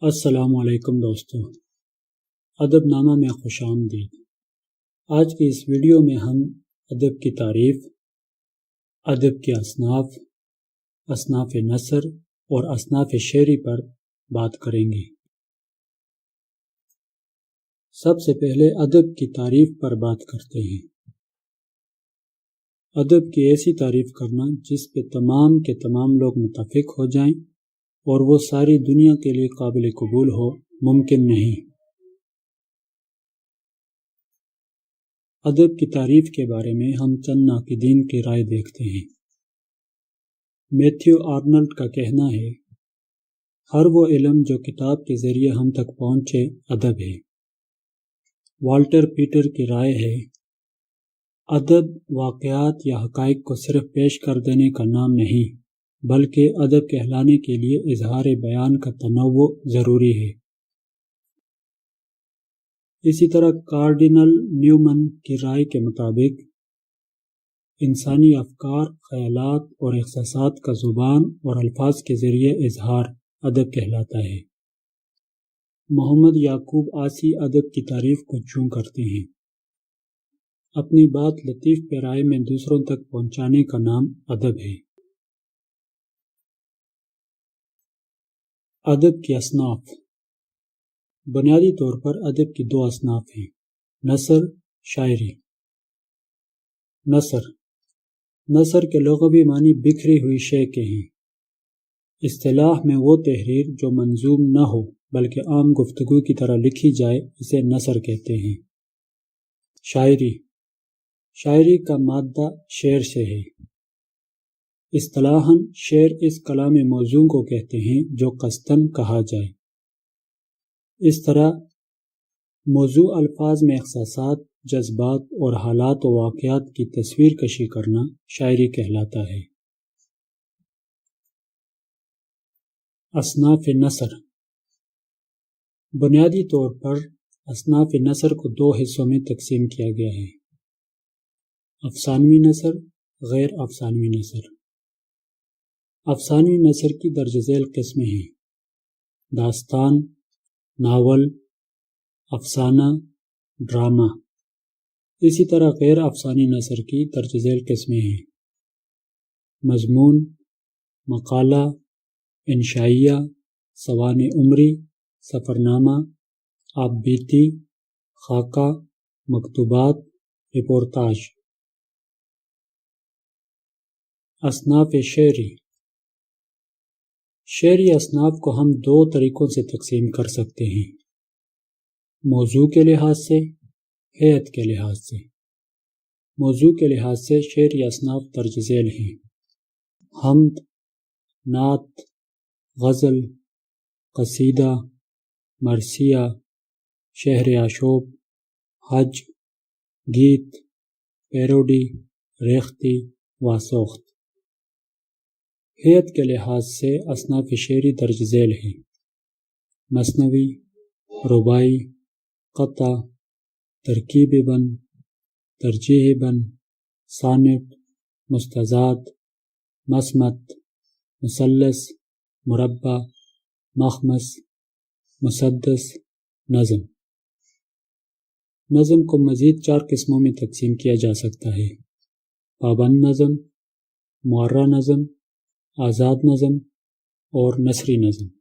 السلام علیکم دوستوں ادب نامہ میں خوش آمدید۔ آج کی اس ویڈیو میں ہم ادب کی تعریف، ادب کے اصناف اصناف نثر اور اصناف شعری پر بات کریں گے۔ سب سے پہلے ادب کی تعریف پر بات کرتے ہیں۔ ادب کی ایسی تعریف کرنا جس پہ تمام کے تمام لوگ متفق ہو جائیں اور وہ ساری دنیا کے لیے قابل قبول ہو، ممکن نہیں۔ ادب کی تعریف کے بارے میں ہم چند ناقدین کی رائے دیکھتے ہیں۔ میتھیو آرنلڈ کا کہنا ہے، ہر وہ علم جو کتاب کے ذریعے ہم تک پہنچے، ادب ہے۔ والٹر پیٹر کی رائے ہے، ادب واقعات یا حقائق کو صرف پیش کر دینے کا نام نہیں۔ بلکہ ادب کہلانے کے لیے اظہار بیان کا تنوع ضروری ہے۔ اسی طرح کارڈینل نیومن کی رائے کے مطابق انسانی افکار، خیالات اور احساسات کا زبان اور الفاظ کے ذریعے اظہار ادب کہلاتا ہے۔ محمد یعقوب آسی ادب کی تعریف کو چوں کرتے ہیں۔ اپنی بات لطیف پیرائے میں دوسروں تک پہنچانے کا نام ادب ہے۔ ادب کی اصناف۔ بنیادی طور پر ادب کی دو اصناف ہیں، نثر، شاعری۔ نثر۔ نثر کے لغوی معنی بکھری ہوئی شے کے ہیں۔ اصطلاح میں وہ تحریر جو منظوم نہ ہو، بلکہ عام گفتگو کی طرح لکھی جائے، اسے نثر کہتے ہیں۔ شاعری۔ شاعری کا مادہ شعر سے ہے۔ اصطلاحاً شعر اس کلام موضوع کو کہتے ہیں جو قصدن کہا جائے۔ اس طرح موضوع الفاظ میں احساسات، جذبات اور حالات و واقعات کی تصویر کشی کرنا شاعری کہلاتا ہے۔ اصناف نثر۔ بنیادی طور پر اصناف نثر کو دو حصوں میں تقسیم کیا گیا ہے۔ افسانوی نثر، غیر افسانوی نثر۔ افسانوی نثر کی درج ذیل قسمیں ہیں۔ داستان، ناول، افسانہ، ڈرامہ۔ اسی طرح غیر افسانی نثر کی درج ذیل قسمیں ہیں۔ مضمون، مقالہ، انشائیہ سوان عمری سفر نامہ آپ بیتی، خاکہ، مکتوبات، رپورتاج۔ اصناف شعری۔ شعری اصناف کو ہم دو طریقوں سے تقسیم کر سکتے ہیں۔ موضوع کے لحاظ سے، حیت کے لحاظ سے۔ موضوع کے لحاظ سے شعری اصناف درج ذیل ہیں۔ حمد، نعت، غزل، قصیدہ، مرثیہ، شہر آشوب، حج، گیت، پیروڈی، ریختی، واسوخت۔ حیت کے لحاظ سے اصناف شعری درج ذیل ہیں۔ مصنوعی ربائی قطع، ترکیب بن، ترجیح بن سانٹ مستضاد مسمت مثلث، مربع، مخمس، مسدس، نظم۔ نظم کو مزید چار قسموں میں تقسیم کیا جا سکتا ہے۔ پابند نظم معرہ نظم آزاد نظم اور نثری نظم۔